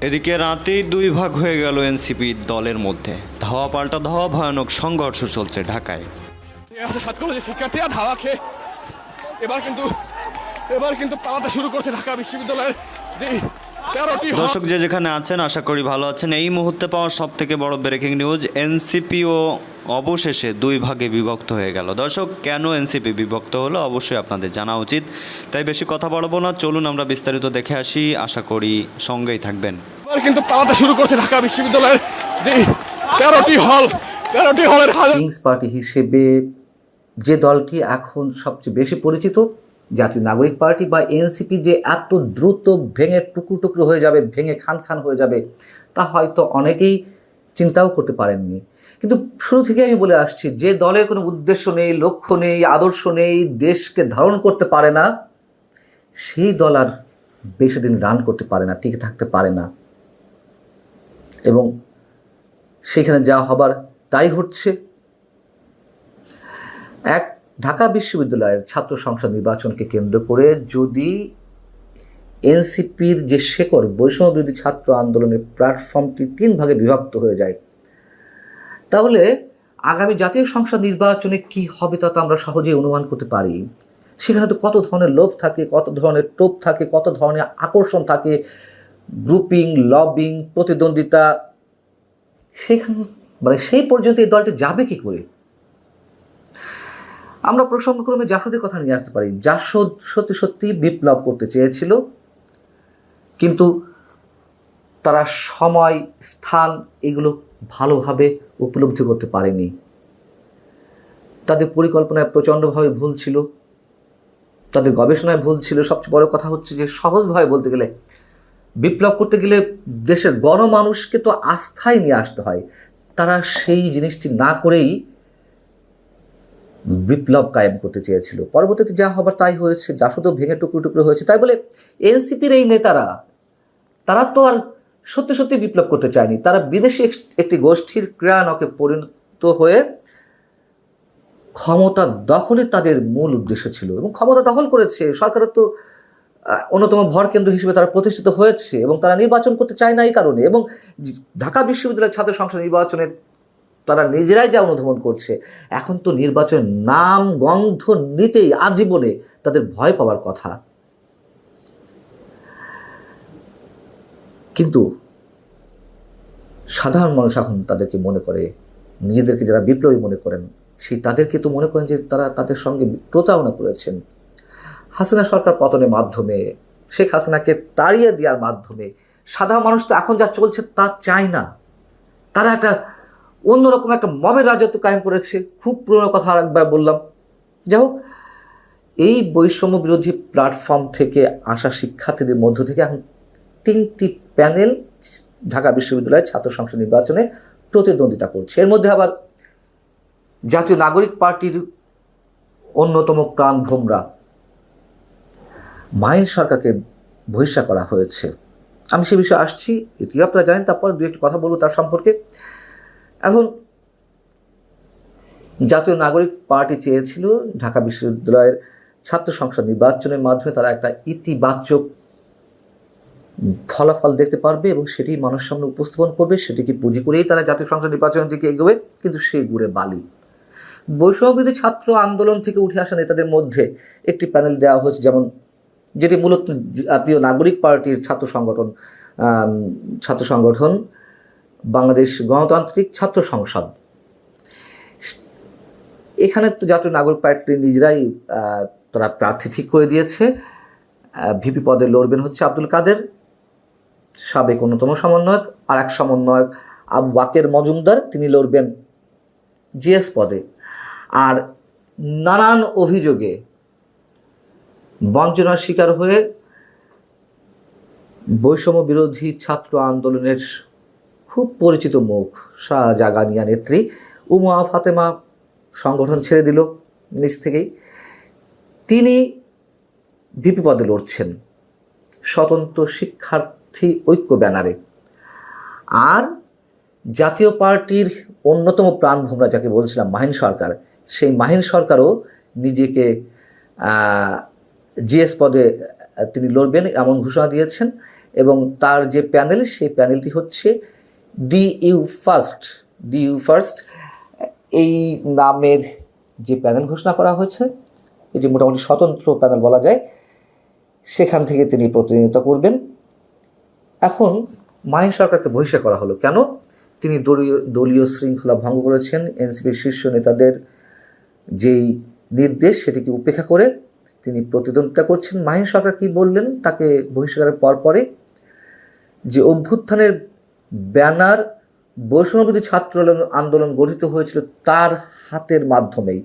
এদিকে রাতেই দুই ভাগ হয়ে গেল এনসিপি দলের মধ্যে। ধাওয়া পাল্টা ধাওয়া, ভয়ানক সংঘর্ষ চলছে ঢাকায়। সাত শিক্ষার্থীরা ধাওয়া খেয়ে এবার কিন্তু এবার কিন্তু পালাতে শুরু করছে ঢাকা বিশ্ববিদ্যালয়ের যে দর্শক যে যেখানে আছেন আশা করি ভালো আছেন। এই মুহূর্তে পাওয়া সব থেকে বড় ব্রেকিং নিউজ এনসিপিও অবশেষে দুই ভাগে বিভক্ত হয়ে গেল। দর্শক কেন এনসিপি বিভক্ত হলো অবশ্যই আপনাদের জানা উচিত। তাই বেশি কথা বলব না চলুন আমরা বিস্তারিত দেখে আসি। আশা করি সঙ্গেই থাকবেন। কিন্তু পালাতে শুরু করছে ঢাকা বিশ্ববিদ্যালয়ের যে তেরোটি হল। তেরোটি হলের কিংস পার্টি হিসেবে যে দলটি এখন সবচেয়ে বেশি পরিচিত জাতীয় নাগরিক পার্টি বা এনসিপি যে এত দ্রুত ভেঙে টুকরো টুকরো হয়ে যাবে, ভেঙে খান খান হয়ে যাবে, তা হয়তো অনেকেই চিন্তাও করতে পারেননি। কিন্তু শুরু থেকে আমি বলে আসছি, যে দলের কোনো উদ্দেশ্য নেই, লক্ষ্য নেই, আদর্শ নেই, দেশকে ধারণ করতে পারে না, সেই দল আর বেশি দিন রান করতে পারে না, টিকে থাকতে পারে না। এবং সেখানে যা হবার তাই হচ্ছে এক ঢাকা বিশ্ববিদ্যালয়ের ছাত্র সংসদ নির্বাচনকে কেন্দ্র করে যদি এনসিপির যে শেকড় বৈষম্য বিরোধী ছাত্র আন্দোলনের প্ল্যাটফর্মটি তিন ভাগে বিভক্ত হয়ে যায়, তাহলে আগামী জাতীয় সংসদ নির্বাচনে কি হবে তা তো আমরা সহজেই অনুমান করতে পারি। সেখানে তো কত ধরনের লোভ থাকে, কত ধরনের টোপ থাকে, কত ধরনের আকর্ষণ থাকে গ্রুপিং লবিং প্রতিদ্বন্দ্বিতা, সেখানে মানে সেই পর্যন্ত এই দলটি যাবে কি করে? আমরা প্রসঙ্গক্রমে জাসদের কথা নিয়ে আসতে পারি। জাসদ সত্যি সত্যি বিপ্লব করতে চেয়েছিল, কিন্তু তারা সময়, স্থান এগুলো ভালোভাবে উপলব্ধি করতে পারেনি। তাদের পরিকল্পনায় প্রচণ্ডভাবে ভুল ছিল। তাদের গবেষণায় ভুল ছিল। সবচেয়ে বড় কথা হচ্ছে যে, সহজভাবে বলতে গেলে, বিপ্লব করতে গেলে দেশের গণমানুষকে তো আস্থায় নিয়ে আসতে হয়। তারা সেই জিনিসটি না করেই বিপ্লব কায়েম করতে চেয়েছিল। পরবর্তীতে যা হবার তাই হয়েছে, যা শুধু ভেঙে টুকরো টুকরো হয়েছে, তাই বলে এনসিপির এই নেতারা, তারা তো আর সত্যি সত্যি বিপ্লব করতে চায়নি। তারা বিদেশি একটি গোষ্ঠীর ক্রিয়ানকে পরিণত হয়ে ক্ষমতা দখলে তাদের মূল উদ্দেশ্য ছিল এবং ক্ষমতা দখল করেছে। সরকারের তো অন্যতম ভর কেন্দ্র হিসেবে তারা প্রতিষ্ঠিত হয়েছে এবং তারা নির্বাচন করতে চায় না এই কারণে এবং ঢাকা বিশ্ববিদ্যালয়ের ছাত্র সংসদ নির্বাচনে তারা নিজেরাই যা অনুধাবন করছে। এখন তো নির্বাচনের নাম, গন্ধ নিতেই আজীবনে তাদের ভয় পাওয়ার কথা। কিন্তু সাধারণ মানুষ এখন তাদেরকে মনে করে, নিজেদেরকে যারা বিপ্লবী মনে করেন, সেই তাদেরকে তো মনে করেন যে তারা তাদের সঙ্গে প্রতারণা করেছেন। হাসিনা সরকার পতনের মাধ্যমে, শেখ হাসিনাকে তাড়িয়ে দেওয়ার মাধ্যমে, সাধারণ মানুষ তো এখন যা চলছে তা চায় না। তারা একটা অন্যরকম একটা মবের রাজত্ব কায়েম করেছে। খুব পুরনো কথা আর একবার বললাম। যাই হোক, এই বৈষম্য বিরোধী প্ল্যাটফর্ম থেকে আসা শিক্ষার্থীদের মধ্য থেকে এখন তিনটি প্যানেল ঢাকা বিশ্ববিদ্যালয়ের ছাত্র সংসদ নির্বাচনে প্রতিদ্বন্দ্বিতা করছে। এর মধ্যে আবার জাতীয় নাগরিক পার্টির অন্যতম প্রাণ ভোমরা মাইন সরকারকে বহিষ্কার করা হয়েছে। আমি সে বিষয়ে আসছি এটিও আপনারা জানেন, তারপর দু একটি কথা বলব তার সম্পর্কে। এখন জাতীয় নাগরিক পার্টি চেয়েছিল ঢাকা বিশ্ববিদ্যালয়ের ছাত্র সংসদ নির্বাচনের মাধ্যমে তারা একটা ইতিবাচক ফলাফল দেখতে পারবে এবং সেটি মানুষের সামনে উপস্থাপন করবে, সেটিকে পুঁজি করেই তারা জাতীয় সংসদ নির্বাচনের দিকে এগোবে, কিন্তু সেই গুড়ে বালি। বৈষম্যবিরোধী ছাত্র আন্দোলন থেকে উঠে আসা নেতাদের মধ্যে একটি প্যানেল দেওয়া হয়েছে, যেমন যেটি মূলত জাতীয় নাগরিক পার্টির ছাত্র সংগঠন ছাত্র সংগঠন বাংলাদেশ গণতান্ত্রিক ছাত্র সংসদ। এখানে তো জাতীয় নাগরিক পার্টি নিজেরাই তারা প্রার্থী ঠিক করে দিয়েছে। ভিপি পদে লড়বেন হচ্ছে আব্দুল কাদের, সাবেক অন্যতম সমন্বয়ক আর এক সমন্বয়ক আবু বাকের মজুমদার, তিনি লড়বেন জিএস পদে। আর নানান অভিযোগে বঞ্চনার শিকার হয়ে বৈষম্য বিরোধী ছাত্র আন্দোলনের খুব পরিচিত মুখ জাগানিয়া নেত্রী। উমা ফাতেমা সংগঠন ছেড়ে দিল নিজ থেকেই। তিনি ভিপি পদে লড়ছেন, স্বতন্ত্র শিক্ষার্থী ঐক্য ব্যানারে। আর জাতীয় পার্টির অন্যতম প্রাণ প্রাণভোমরা যাকে বলছিলাম, মাহিন সরকার, সেই মাহিন সরকারও নিজেকে জিএস পদে তিনি লড়বেন এমন ঘোষণা দিয়েছেন। এবং তার যে প্যানেল, সেই প্যানেলটি হচ্ছে D U first D U first এই নামের যে প্যানেল ঘোষণা করা হয়েছে, এটি মোটামুটি স্বতন্ত্র প্যানেল বলা যায়, সেখান থেকে তিনি প্রতিনিধিত্ব করবেন। এখন মাহিন সরকারকে বহিষ্কার করা হলো কেন? তিনি দলীয় দলীয় শৃঙ্খলা ভঙ্গ করেছেন, এনসিপির শীর্ষ নেতাদের যেই নির্দেশ, সেটিকে উপেক্ষা করে তিনি প্রতিদ্বন্দ্বিতা করছেন। মাহিন সরকার কি বললেন? তাকে বহিষ্কারের পর পরে যে অভ্যুত্থানের ব্যানার বৈষ্ণবী ছাত্র আন্দোলন গঠিত হয়েছিল তার হাতের মাধ্যমেই।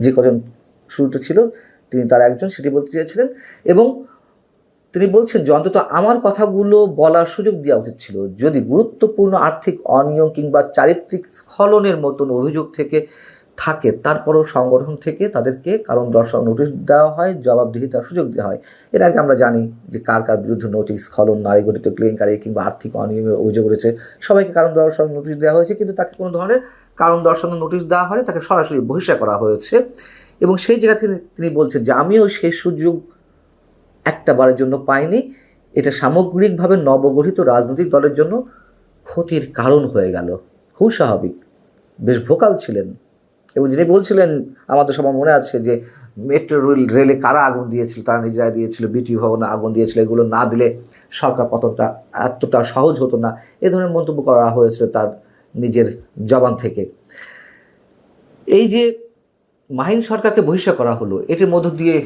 যে কজন শুরুতে ছিল, তিনি তার একজন, সেটি বলতে চেয়েছিলেন। এবং তিনি বলছেন যে অন্তত আমার কথাগুলো বলার সুযোগ দেওয়া উচিত ছিল। যদি গুরুত্বপূর্ণ আর্থিক অনিয়ম কিংবা চারিত্রিক স্খলনের মতন অভিযোগ থেকে থাকে, তারপরও সংগঠন থেকে তাদেরকে কারণ দর্শক নোটিশ দেওয়া হয়, জবাবদিহিতার সুযোগ দেওয়া হয়। এর আগে আমরা জানি যে কার কার বিরুদ্ধে নোটিশ, স্খলন, নারী গঠিত কেলেঙ্কারি কিংবা আর্থিক অনিয়মে অভিযোগ রয়েছে, সবাইকে কারণ দর্শন নোটিশ দেওয়া হয়েছে, কিন্তু তাকে কোনো ধরনের কারণ দর্শানোর নোটিশ দেওয়া হয়নি, তাকে সরাসরি বহিষ্কার করা হয়েছে। এবং সেই জায়গা থেকে তিনি বলছেন যে আমিও সেই সুযোগ একটা বারের জন্য পাইনি, এটা সামগ্রিকভাবে নবগঠিত রাজনৈতিক দলের জন্য ক্ষতির কারণ হয়ে গেল। খুব স্বাভাবিক বেশ ভোকাল ছিলেন। এবং যিনি বলছিলেন, আমাদের সবার মনে আছে যে মেট্রো রেল রেলে কারা আগুন দিয়েছিল, তারা নিজেরাই দিয়েছিল বিটি ভবনে আগুন দিয়েছিল, এগুলো না দিলে সরকার পতনটা এতটা সহজ হতো না। এ ধরনের মন্তব্য করা হয়েছিল তার নিজের জবান থেকে। এই যে মাহিন সরকারকে বহিষ্কার করা হলো, এটির মধ্য দিয়ে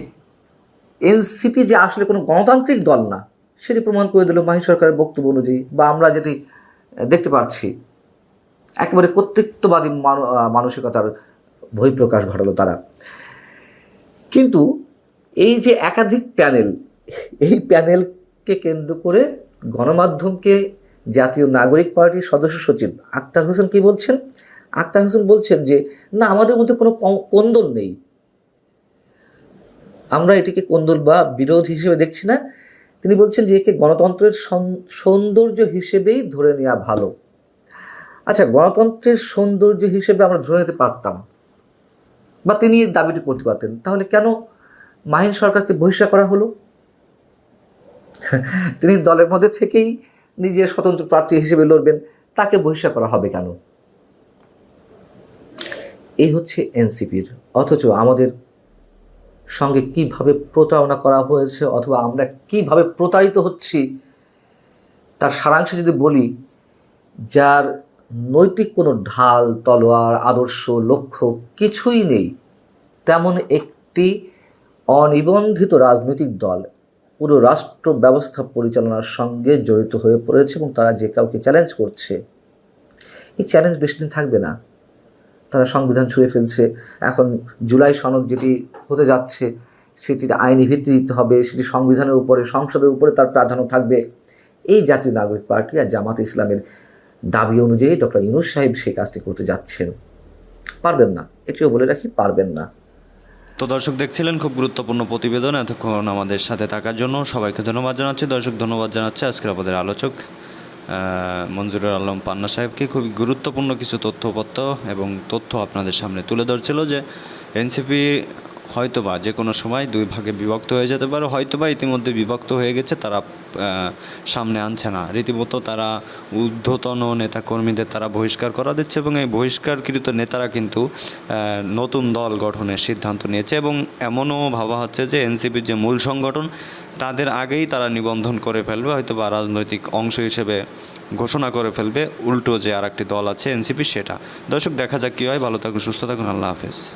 এনসিপি যে আসলে কোনো গণতান্ত্রিক দল না, সেটি প্রমাণ করে দিল মাহিন সরকারের বক্তব্য অনুযায়ী, বা আমরা যেটি দেখতে পাচ্ছি একেবারে কর্তৃত্ববাদী মানসিকতার বহিঃপ্রকাশ ঘটালো তারা। কিন্তু এই যে একাধিক প্যানেল, এই প্যানেলকে কেন্দ্র করে গণমাধ্যমকে জাতীয় নাগরিক পার্টির সদস্য সচিব আক্তার হোসেন কি বলছেন? আক্তার হোসেন বলছেন যে, না, আমাদের মধ্যে কোনো কোন্দল নেই। আমরা এটিকে কোন্দল বা বিরোধ হিসেবে দেখছি না। তিনি বলছেন যে, একে গণতন্ত্রের সৌন- সৌন্দর্য হিসেবেই ধরে নেওয়া ভালো। আচ্ছা গণতন্ত্রের সৌন্দর্য হিসেবে আমরা ধরে নিতে পারতাম। বা তিনি এই দাবিটি করতে পারতেন। তাহলে কেন মাহিন সরকারকে বহিষ্কার করা হলো? তিনি দলের মধ্যে থেকেই নিজের স্বতন্ত্র প্রার্থী হিসেবে লড়বেন, তাকে বহিষ্কার করা হবে কেন? এই হচ্ছে এনসিপির। অথচ আমাদের সঙ্গে কীভাবে প্রতারণা করা হয়েছে অথবা আমরা কীভাবে প্রতারিত হচ্ছি, তার সারাংশ যদি বলি, যার নৈতিক কোনো ঢাল, তলোয়ার, আদর্শ, লক্ষ্য কিছুই নেই। তেমন একটি অনিবন্ধিত রাজনৈতিক দল পুরো রাষ্ট্র ব্যবস্থা পরিচালনার সঙ্গে জড়িত হয়ে পড়েছে এবং তারা যে কাউকে চ্যালেঞ্জ করছে, এই চ্যালেঞ্জ বেশি দিন থাকবে না। তারা সংবিধান ছুঁয়ে ফেলছে। এখন জুলাই সনদ যেটি হতে যাচ্ছে, সেটির আইনি ভিত্তি দিতে হবে, সেটি সংবিধানের উপরে, সংসদের উপরে তার প্রাধান্য থাকবে। এই জাতীয় নাগরিক পার্টি আর জামাত ইসলামের দাবি অনুযায়ী ডক্টর ইউনুস সাহেব সেই কাজটি করতে যাচ্ছেন। পারবেন না। এটিও বলে রাখি, পারবেন না। তো দর্শক দেখছিলেন খুব গুরুত্বপূর্ণ প্রতিবেদন, এতক্ষণ আমাদের সাথে থাকার জন্য সবাইকে ধন্যবাদ জানাচ্ছি। দর্শক, ধন্যবাদ জানাচ্ছি আজকের আমাদের আলোচক মঞ্জুরুল আলম পান্না সাহেবকে। খুবই গুরুত্বপূর্ণ কিছু তথ্যপত্র এবং তথ্য আপনাদের সামনে তুলে ধরছিল যে এনসিপি হয়তোবা যে কোনো সময় দুই ভাগে বিভক্ত হয়ে যেতে পারে। হয়তোবা ইতিমধ্যে বিভক্ত হয়ে গেছে, তারা সামনে আনছে না। রীতিমতো তারা ঊর্ধ্বতন নেতাকর্মীদের তারা বহিষ্কার করা দিচ্ছে এবং এই বহিষ্কারকৃত নেতারা কিন্তু নতুন দল গঠনের সিদ্ধান্ত নিয়েছে এবং এমনও ভাবা হচ্ছে যে এনসিপির যে মূল সংগঠন, তাদের আগেই তারা নিবন্ধন করে ফেলবে হয়তো বা রাজনৈতিক অংশ হিসেবে ঘোষণা করে ফেলবে। উল্টো যে আর একটি দল আছে এনসিপি, সেটা। দর্শক, দেখা যাক কী হয়। ভালো থাকুন, সুস্থ থাকুন। আল্লাহ হাফেজ।